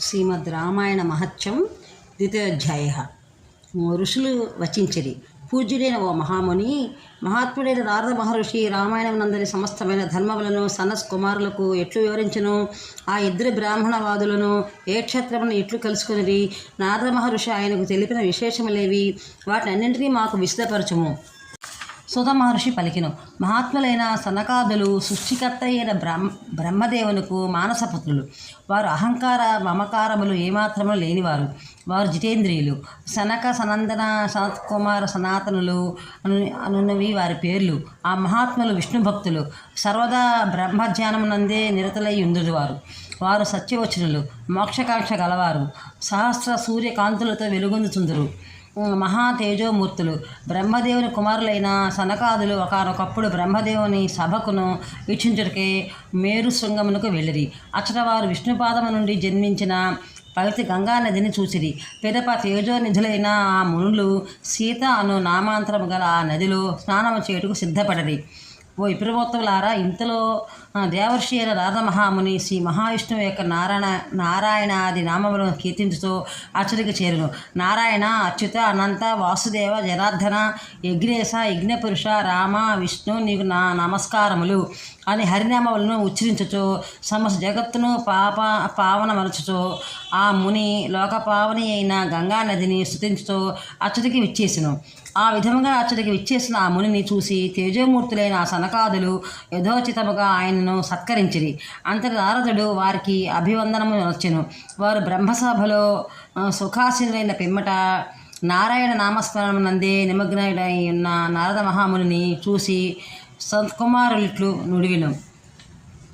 శ్రీమద్ రామాయణ మహత్యం ద్వితీయోధ్యాయ. ఋషులు వచించిరి పూజ్యుడైన ఓ మహాముని మహాత్ముడైన నారద మహర్షి రామాయణం నందని సమస్తమైన ధర్మములను సనస్ కుమారులకు ఎట్లు వివరించను? ఆ ఇద్దరు బ్రాహ్మణవాదులను ఏ క్షేత్రమును ఎట్లు కలుసుకునిరి? నారద మహర్షి ఆయనకు తెలిపిన విశేషములేవి? వాటిని అన్నింటినీ మాకు విశదపరచము. సుత మహర్షి పలికిను. మహాత్ములైన సనకాదులు సృష్టికర్త అయిన బ్రహ్మ బ్రహ్మదేవునకు మానసపుత్రులు వారు అహంకార మమకారములు ఏమాత్రము లేనివారు. వారు జితేంద్రియులు. సనక సనందన సనత్ కుమార సనాతనులు అను అనునవి వారి పేర్లు. ఆ మహాత్ములు విష్ణు భక్తులు. సర్వదా బ్రహ్మజ్ఞానమునందే నిరతలై ఉందురు వారు వారు సత్యవచనులు. మోక్షకాంక్ష గలవారు. సహస్ర సూర్యకాంతులతో వెలుగొందుతుందరు మహా తేజోమూర్తులు. బ్రహ్మదేవుని కుమారులైన సనకాదులు ఒకనొకప్పుడు బ్రహ్మదేవుని సభకును వీక్షించుటకే మేరు శృంగమునకు వెళ్ళిరి. అచ్చట వారు విష్ణుపాదము నుండి జన్మించిన పవిత్ర గంగా నదిని చూసిరి. పిదప తేజోనిధులైన ఆ మునులు సీత అను నామాంతరము గల ఆ నదిలో స్నానము చేయుటకు సిద్ధపడరి. ఓ విప్రవోత్తములారా ఇంతలో దేవర్షీల రాధమహాముని మహాముని శ్రీ మహావిష్ణువు యొక్క నారాయణ నారాయణాది నామములను కీర్తించుతూ అచ్చడికి చేరును. నారాయణ అచ్యుత అనంత వాసుదేవ జనార్దన యజ్ఞేశ యజ్ఞపురుష రామ విష్ణు నీకు నా నమస్కారములు అని హరినామములను ఉచ్చరించుచు సమస్త జగత్తును పాప పావనమరచుచు ఆ ముని లోకపావని అయిన గంగా నదిని స్తుతించుతూ అచ్చడికి ఆ విధముగా అచ్చడికి విచ్చేసిన ఆ మునిని చూసి తేజోమూర్తులైన ఆ సనకాదులు యథోచితముగా ఆయనను సత్కరించిరి. అంతటి నారదుడు వారికి అభివందనము వచ్చెను వారు బ్రహ్మసభలో సుఖాసీనులైన పిమ్మట నారాయణ నామస్మరణం నందే నిమగ్నుడై ఉన్న నారద మహామునిని చూసి సంతకుమారులిట్లు నుడివిను.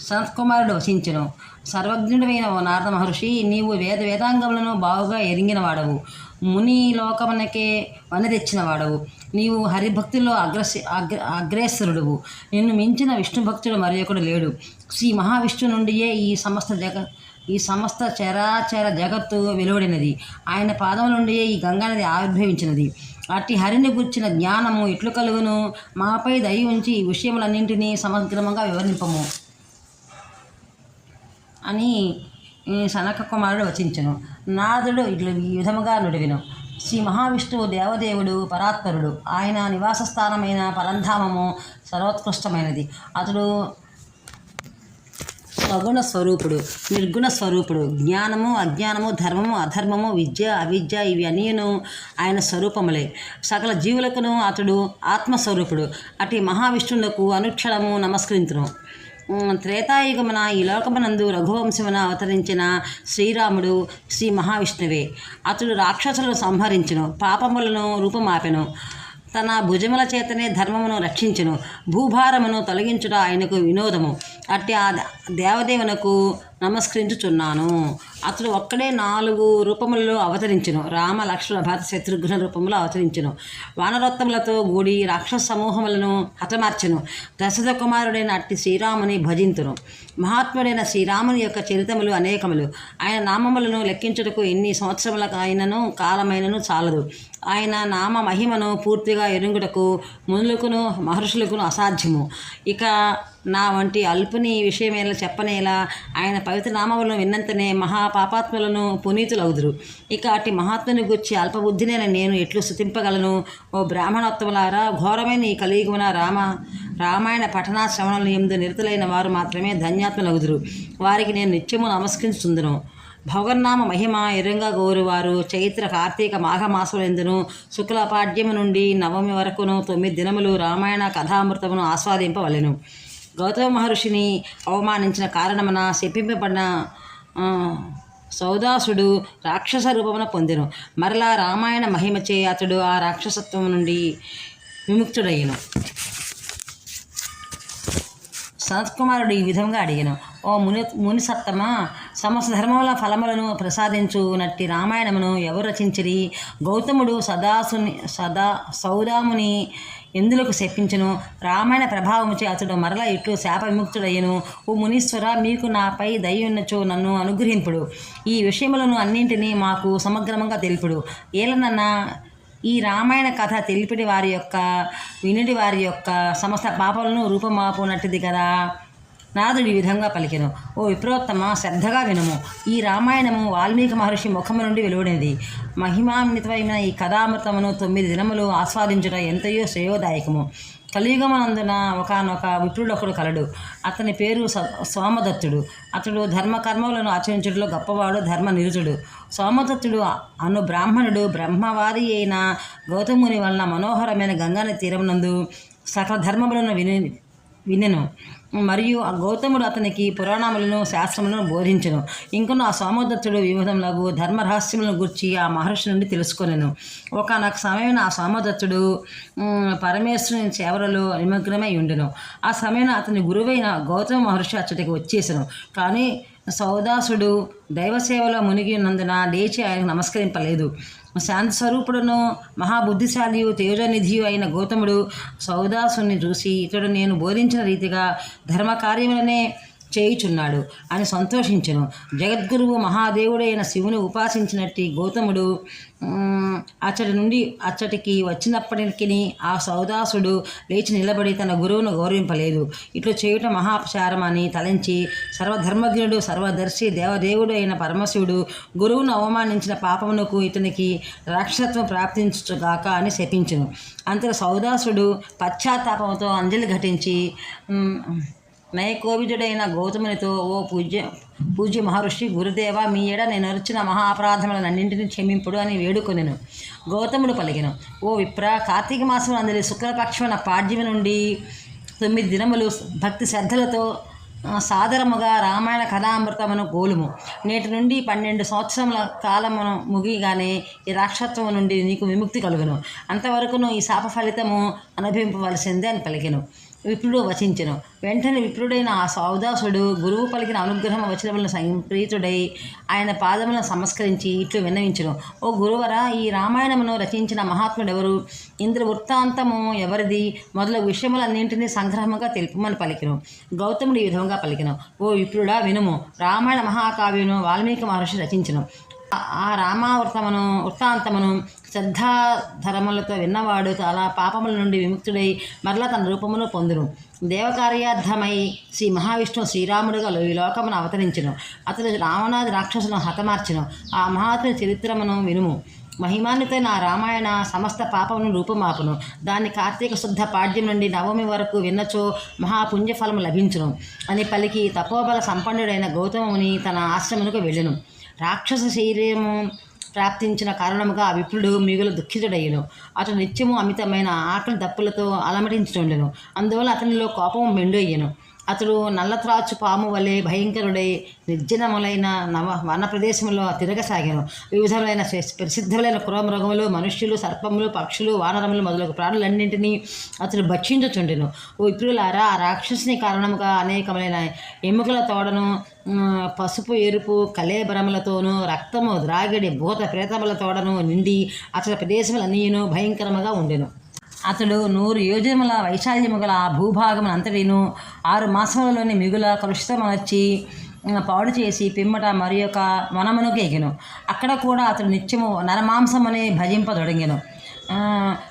సంతకుమారుడు వసించను సర్వజ్ఞుడైన ఓ నారద మహర్షి నీవు వేద వేదాంగములను బాగుగా ఎరిగిన వాడవు ముని లోకమునకే వన తెచ్చినవాడవు. నీవు హరిభక్తిలో అగ్రస్ అగ్ర అగ్రేసరుడువు. నిన్ను మించిన విష్ణు భక్తుడు మరి ఒకడు లేడు. శ్రీ మహావిష్ణు నుండియే ఈ సమస్త జగ ఈ సమస్త చరాచర జగత్తు వెలువడినది. ఆయన పాదం నుండియే ఈ గంగానది ఆవిర్భవించినది. అట్టి హరిని గుర్చిన జ్ఞానము ఎట్లు కలుగును. మాపై దయ ఉంచి ఈ విషయములన్నింటినీ సమగ్రమంగా వివరింపము. అని సనక కుమారుడు వచించను. నారదుడు ఇట్లు ఈ విధముగా నుడివిను. శ్రీ మహావిష్ణువు దేవదేవుడు పరాత్పరుడు. ఆయన నివాస స్థానమైన పరంధామము సర్వోత్కృష్టమైనది. అతడు సగుణ స్వరూపుడు నిర్గుణ స్వరూపుడు. జ్ఞానము అజ్ఞానము ధర్మము అధర్మము విద్య అవిద్య ఇవి అన్నీను ఆయన స్వరూపములే. సకల జీవులకును అతడు ఆత్మస్వరూపుడు. అటు మహావిష్ణువులకు అనుక్షణము నమస్కరించును త్రేతాయుగమున ఈ లోకమునందు రఘువంశమున అవతరించిన శ్రీరాముడు శ్రీ మహావిష్ణువే. అతడు రాక్షసులను సంహరించును పాపములను రూపమాపెను తన భుజముల చేతనే ధర్మమును రక్షించును భూభారమును తొలగించుట ఆయనకు వినోదము. అట్టి ఆ దేవదేవునకు నమస్కరించుచున్నాను. అతడు ఒక్కడే నాలుగు రూపములలో అవతరించను. రామ లక్ష్మణ భరత శత్రుఘ్న రూపంలో అవతరించును. వానరోత్తములతో కూడి రాక్షస సమూహములను హతమార్చను. దశరథ కుమారుడైన అట్టి శ్రీరాముని భజింతును. మహాత్ముడైన శ్రీరాముని యొక్క చరితములు అనేకములు. ఆయన నామములను లెక్కించుటకు ఎన్ని సంవత్సరములకు ఆయనను కాలమైనను చాలదు. ఆయన నామ మహిమను పూర్తిగా ఎరుగుటకు మునులకును మహర్షులకును అసాధ్యము. ఇక నా వంటి అల్పుని విషయమేలా చెప్పనేలా ఆయన పవిత్ర నామములను విన్నంతనే పాపాత్ములను పునీతులవుదురు ఇక అట్టి మహాత్ముని గుర్చి అల్పబుద్ధినైన నేను ఎట్లు స్థుతింపగలను? ఓ బ్రాహ్మణోత్తములారా ఘోరమైన ఈ కలియుగమున రామ రామాయణ పఠనా శ్రవణలు ఎందు నిరతులైన వారు మాత్రమే ధన్యాత్మలగుదురు. వారికి నేను నిత్యము నమస్కరిస్తుందును భగవన్నామ మహిమ ఎరుంగా గోరువారు చైత్ర కార్తీక మాఘమాసములందును శుక్లపాడ్యము నుండి నవమి వరకును తొమ్మిది దినములు రామాయణ కథామృతమును ఆస్వాదింపవలెను. గౌతమ మహర్షిని అవమానించిన కారణమున శపింపబడిన సౌదాసుడు రాక్షస రూపమున పొందెను. మరలా రామాయణ మహిమచే అతడు ఆ రాక్షసత్వం నుండి విముక్తుడయ్యను. సనత్కుమారుడు ఈ విధంగా అడిగాను. ఓ ముని ముని సత్తమ సమస్త ధర్మముల ఫలములను ప్రసాదించు నట్టి రామాయణమును ఎవరు రచించిరి? గౌతముడు సదాసుని సదా సౌదాముని ఎందులకు శప్పించను రామాయణ ప్రభావముచే అతడు మరల ఇట్లు శాప విముక్తుడయ్యను ఓ మునీశ్వర మీకు నాపై దయ్యున్నచో నన్ను అనుగ్రహింపుడు. ఈ విషయములను అన్నింటినీ మాకు సమగ్రమంగా తెలుపుడు. ఏలనన్నా ఈ రామాయణ కథ తెలిపిడి వారి యొక్క వినుడి వారి యొక్క సమస్త పాపాలను రూపమాపునట్టుది కదా? నాదుడు ఈ విధంగా పలికెను. ఓ విప్రోత్తమ శ్రద్ధగా వినము. ఈ రామాయణము వాల్మీకి మహర్షి ముఖము నుండి వెలువడినది మహిమాన్వితమైన ఈ కథామృతమును తొమ్మిది దినములు ఆస్వాదించుట ఎంతయో శ్రేయోదాయకము. కలియుగమనందున ఒకనొక విప్రుడొకడు కలడు. అతని పేరు స- సోమదత్తుడు. అతడు ధర్మకర్మలను ఆచరించడంలో గొప్పవాడు ధర్మ నిరుతుడు సోమదత్తుడు అను బ్రాహ్మణుడు బ్రహ్మవారి అయిన గౌతముని వలన మనోహరమైన గంగాని తీరమునందు సకల ధర్మములను విని వినెను. మరియు ఆ గౌతముడు అతనికి పురాణములను శాస్త్రములను బోధించను. ఇంకను ఆ సోమదత్తుడు వివిధములకు ధర్మ రహస్యములను గురించి ఆ మహర్షి నుండి తెలుసుకొనెను. ఒకనొక సమయం ఆ సోమదత్తుడు పరమేశ్వరుని సేవలలో నిమగ్నమై ఉండెను. ఆ సమయం అతని గురువైన గౌతమ మహర్షి అచ్చటికి వచ్చేసాను. కానీ సౌదాసుడు దైవ సేవలో మునిగి ఉన్నందున లేచి ఆయనకు నమస్కరింపలేదు. శాంతి స్వరూపుడును మహాబుద్ధిశాలియు తేజనిధియు అయిన గౌతముడు సౌదాసుని చూసి ఇతడు నేను బోధించిన రీతిగా ధర్మ కార్యములనే చేయుచున్నాడు అని సంతోషించను. జగద్గురువు మహాదేవుడైన శివుని ఉపాసించినట్టి గౌతముడు అచ్చటి నుండి అచ్చటికి వచ్చినప్పటికీ ఆ సౌదాసుడు లేచి నిలబడి తన గురువును గౌరవింపలేదు. ఇట్లు చేయుట మహాపచారం అని తలంచి సర్వధర్మజ్ఞుడు సర్వదర్శి దేవదేవుడు అయిన పరమశివుడు గురువును అవమానించిన పాపమునకు ఇతనికి రాక్షసత్వం ప్రాప్తించుగాక అని శపించును. అంతలో సౌదాసుడు పశ్చాత్తాపంతో అంజలి ఘటించి నయకోవిదుడైన గౌతమునితో ఓ పూజ్య పూజ్య మహర్షి గురుదేవ మీ ఎడ నేను వచ్చిన మహాపరాధములన్నింటినీ క్షమింపుడు అని వేడుకొనెను. గౌతముడు పలికెను ఓ విప్ర కార్తీక మాసం అందరి శుక్లపక్షమైన పాడ్యమి నుండి తొమ్మిది దినములు భక్తి శ్రద్ధలతో సాదరముగా రామాయణ కథామృతమును గోలుము. నేటి నుండి పన్నెండు సంవత్సరముల కాలమును ముగిగానే ఈ రాక్షత్వము నుండి నీకు విముక్తి కలుగును. అంతవరకును ఈ శాప ఫలితము అనుభవింపవలసిందే అని పలికెను. విప్రుడు వచించెను. వెంటనే విప్రుడైన ఆ సౌదాసుడు గురువు పలికిన అనుగ్రహం వచనములను సంప్రీతుడై ఆయన పాదములను సంస్కరించి ఇట్లు విన్నవించను. ఓ గురువర ఈ రామాయణమును రచించిన మహాత్ముడెవరు? ఇంద్ర వృత్తాంతము ఎవరిది? మొదలగు విషయములన్నింటినీ సంగ్రహముగా తెలుపమని పలికిను. గౌతముడు ఈ విధంగా పలికిను. ఓ విప్రుడా వినుము. రామాయణ మహాకావ్యను వాల్మీకి మహర్షి రచించను. ఆ రామావృతమును వృత్తాంతమును శ్రద్ధాధరములతో విన్నవాడు చాలా పాపముల నుండి విముక్తుడై మరలా తన రూపమును పొందును. దేవకార్యార్థమై శ్రీ మహావిష్ణువు శ్రీరాముడుగా ఈ లోకమును అవతరించను. అతడు రావణాది రాక్షసును హతమార్చను. ఆ మహాత్ముని చరిత్రమును వినుము. మహిమాన్వితైన నా రామాయణ సమస్త పాపమును రూపుమాపును. దాన్ని కార్తీక శుద్ధ పాడ్యం నుండి నవమి వరకు విన్నచో మహాపుణ్యఫలము లభించును. అని పలికి తపోబల సంపన్నుడైన గౌతముని తన ఆశ్రమునకు వెళ్ళను. రాక్షస శరీరము ప్రాప్తించిన కారణముగా ఆ విప్రుడు మిగులు దుఃఖితుడయ్యను. అతను నిత్యము అమితమైన ఆకలి దప్పులతో అలమటించడం లేను అందువల్ల అతనిలో కోపం మెండయ్యను. అతడు నల్లత్రాచు పాము వలె భయంకరుడై నిర్జనములైన నవ వన ప్రదేశంలో తిరగసాగాను. వివిధములైన ప్రసిద్ధులైన ప్రసిద్ధములైన క్రోమృగములు మనుష్యులు సర్పములు పక్షులు వానరములు మొదలగు ప్రాణులన్నింటినీ అతడు భక్షించుచుండెను. ఓ విప్రులారా ఆ రాక్షసుని కారణముగా అనేకములైన ఎముకల తోడను పసుపు ఎరుపు కలేబరములతోనూ రక్తము ద్రాగిడి భూత ప్రేతముల తోడను నిండి అతడి ప్రదేశములన్నీను భయంకరముగా ఉండెను. అతడు నూరు యోజనముల వైశాల్యము గల ఆ భూభాగమును అంతటిను ఆరు మాసములలోని మిగుల కలుషితమనొచ్చి పాడు చేసి పిమ్మట మరి యొక్క వనమునకు ఎగెను. అక్కడ కూడా అతడు నిత్యము నరమాంసమనే భజింపదొడిగెను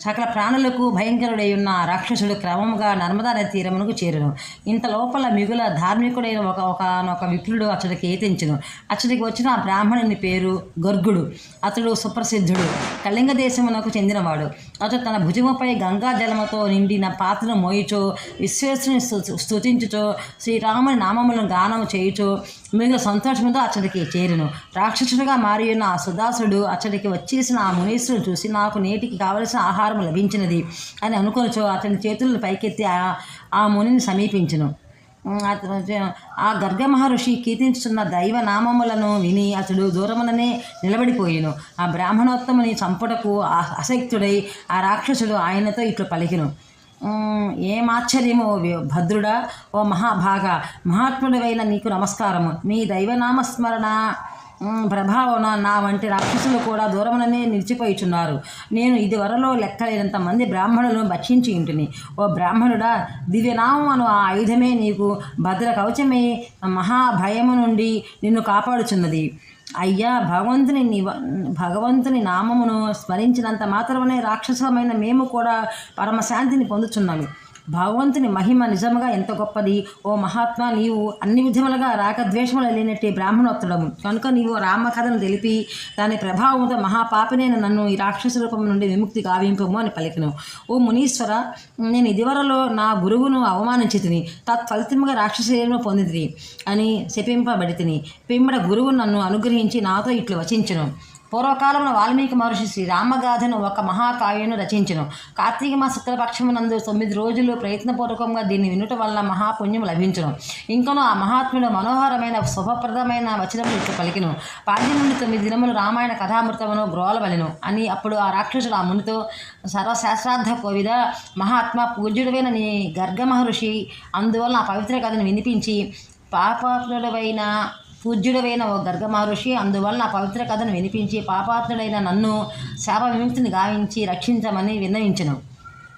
సకల ప్రాణులకు భయంకరుడై ఉన్న రాక్షసుడు క్రమముగా నర్మదా నది తీరమునకు చేరును. ఇంత లోపల మిగుల ధార్మికుడైన ఒక ఒకనొక విప్రుడు అతడికి ఏతించును అతడికి వచ్చిన ఆ బ్రాహ్మణుని పేరు గర్గుడు. అతడు సుప్రసిద్ధుడు. కళింగ దేశమునకు చెందినవాడు. అతడు తన భుజముపై గంగా జలముతో నిండిన పాత్రను మోయిచో విశ్వేశ్వరుని స్తు- స్తుతించుచో శ్రీరాముని నామములను గానము చేయుచో మిగుల సంతోషంతో అతడికి చేరును. రాక్షసుడిగా మారి ఉన్న ఆ సుదాసుడు అతడికి వచ్చేసిన ఆ మునీశ్వరుడు చూసి నాకు నేటికి కావలసిన ఆహారం లభించినది అని అనుకొనిచో అతని చేతులను పైకెత్తి ఆ- ఆ మునిని సమీపించును. అతను ఆ గర్గ మహర్షి కీర్తించుతున్న దైవ నామములను విని అతడు దూరముననే నిలబడిపోయిను. ఆ బ్రాహ్మణోత్తముని చంపుటకు ఆ- అసక్తుడై ఆ రాక్షసుడు ఆయనతో ఇట్లు పలికిను. ఏమాశ్చర్యమో ఓ భద్రుడా ఓ మహాభాగ మహాత్ముడివైన నీకు నమస్కారము. మీ దైవనామస్మరణ ప్రభావన నా వంటి రాక్షసులు కూడా దూరముననే నిలిచిపోయిచున్నారు. నేను ఇది వరలో లెక్కలేనంత మంది బ్రాహ్మణులను భక్షించి ఇంటిని ఓ బ్రాహ్మణుడా దివ్యనామం అను ఆ ఆయుధమే నీకు భద్ర కవచమే మహాభయము నుండి నిన్ను కాపాడుచున్నది. అయ్యా భగవంతుని నివ భగవంతుని నామమును స్మరించినంత మాత్రమే రాక్షసమైన మేము కూడా పరమశాంతిని పొందుచున్నాము. భగవంతుని మహిమ నిజముగా ఎంత గొప్పది? ఓ మహాత్మా నీవు అన్ని విధములుగా రాగద్వేషములు లేనట్టి బ్రాహ్మణోత్తడము కనుక నీవు రామకథను తెలిపి దాని ప్రభావంతో మహాపాపినైన నన్ను ఈ రాక్షస రూపం నుండి విముక్తి గావింపము అని పలికిను. ఓ మునీశ్వర నేను ఇదివరలో నా గురువును అవమానించి తిని తత్ఫలితముగా రాక్షసీలను పొందితిని అని శపింపబడి తిని పిమ్మడ గురువు నన్ను అనుగ్రహించి నాతో ఇట్లు వచించను. పూర్వకాలంలో వాల్మీకి మహర్షి శ్రీ రామగాథను ఒక మహాకావ్యను రచించను. కార్తీక మాస శుక్లపక్షమునందు తొమ్మిది రోజులు ప్రయత్నపూర్వకంగా దీన్ని వినుట వలన మహాపుణ్యం లభించను. ఇంకనూ ఆ మహాత్ముడు మనోహరమైన శుభప్రదమైన వచనములు ఇట్లు పలికిను. పాడ్యం నుండి తొమ్మిది దినములు రామాయణ కథామృతమును గ్రోలవలెను. అని అప్పుడు ఆ రాక్షసుడు ఆ మునితో సర్వశాస్త్రార్థ కోవిద మహాత్మ పూజ్యుడమైన నీ గర్గ మహర్షి అందువల్ల ఆ పవిత్ర కథను వినిపించి పాపాత్ముడవైన పూజ్యుడవైన ఓ గర్గ మహర్షి అందువల్ల నా పవిత్ర కథను వినిపించి పాపాత్రుడైన నన్ను శాప విముక్తిని గావించి రక్షించమని విన్నవించను.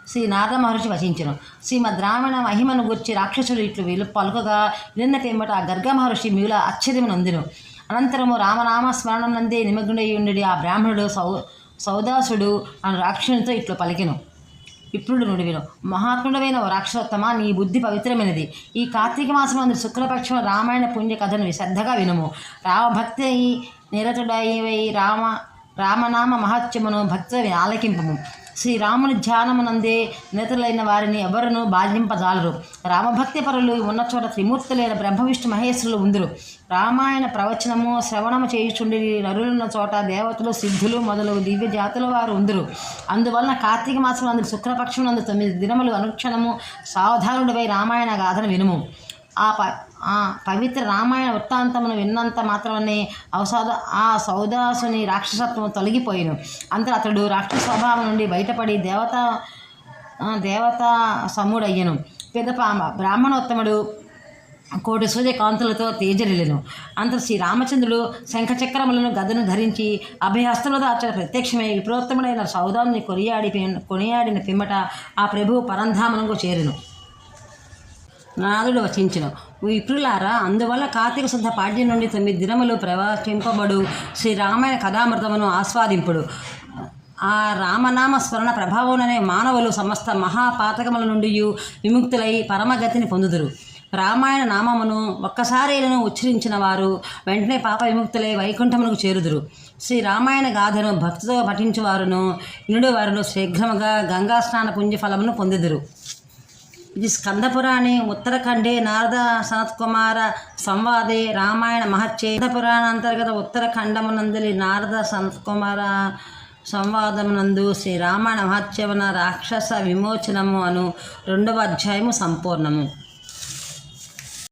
శ్రీ నారద మహర్షి వచించను శ్రీమద్ రావణ మహిమను గుర్చి రాక్షసుడు ఇట్లు వీలు పలుకగా నిన్న పిమ్మట ఆ గర్గ మహర్షి మిగుల ఆశ్చర్యము అనంతరము రామనామ స్మరణం నందే నిమగ్నుడై ఉండి ఆ బ్రాహ్మణుడు సౌ సౌదాసుడు అను రాక్షసునితో ఇట్లు పలికెను. ఇప్పుడు నుడివిను మహాత్ముడమైన రాక్షసోత్తమ నీ బుద్ధి పవిత్రమైనది. ఈ కార్తీక మాసం అందు శుక్లపక్షం రామాయణ పుణ్య కథను శ్రద్ధగా వినుము. రామభక్తి నిరతుడై రామ రామనామ మహత్యమును భక్తుని ఆలకింపము. శ్రీరాముని ధ్యానమునందే నిరతులైన వారిని ఎవరును బాధింపజాలరు. రామభక్తి పరులు ఉన్న చోట త్రిమూర్తులైన బ్రహ్మవిష్ణు మహేశ్వరులు ఉందరు. రామాయణ ప్రవచనము శ్రవణము చేయుచుండి నరులున్న చోట దేవతలు సిద్ధులు మొదలగు దివ్య జాతుల వారు ఉందరు. అందువలన కార్తీక మాసం అందుకు శుక్లపక్షం నందు తొమ్మిది దినములు అనుక్షణము సావధానుడిపై రామాయణ గాథను వినుము. ఆ ప ఆ పవిత్ర రామాయణ వృత్తాంతమును విన్నంత మాత్రమే అవసాద ఆ సౌదాసుని రాక్షసత్వం తొలగిపోయిను. అంతలో అతడు రాక్షస స్వభావం నుండి బయటపడి దేవత దేవతా సముడయ్యను. పిదప బ్రాహ్మణోత్తముడు కోటి సూర్యకాంతులతో తేజరిలను అంత శ్రీ రామచంద్రుడు శంఖచక్రములను గదను ధరించి అభయహస్తులతో అచ్చట ప్రత్యక్షమై విప్రోత్తముడైన సౌదాన్ని కొనియాడి కొనియాడిన పిమ్మట ఆ ప్రభువు పరంధామనకు చేరును. నాదుడు వచించును. విప్రులారా అందువల్ల కార్తీక శుద్ధ పాడ్యం నుండి తొమ్మిది దినములు ప్రవచింపబడు శ్రీ రామాయణ కథామృతమును ఆస్వాదింపుడు. ఆ రామనామ స్మరణ ప్రభావంలోనే మానవులు సమస్త మహాపాతకముల నుండి విముక్తులై పరమగతిని పొందుదురు. రామాయణ నామమును ఒక్కసారైలను ఉచ్చరించిన వారు వెంటనే పాప విముక్తులై వైకుంఠమునకు చేరుదురు. శ్రీ రామాయణ గాథను భక్తితో పఠించువారును ఇనుడు వారును శీఘ్రముగా గంగా స్నాన పుణ్యఫలమును పొందుదురు. ఇది స్కందపురాణే ఉత్తరఖండే నారద సనత్కుమార సంవాదే రామాయణ మహచ్చే పురాణాంతర్గత ఉత్తరఖండమునందలి నారద సనత్కుమార సంవాదమునందు శ్రీ రామాయణ మహత్యవన రాక్షస విమోచనము అను రెండవ అధ్యాయము సంపూర్ణము.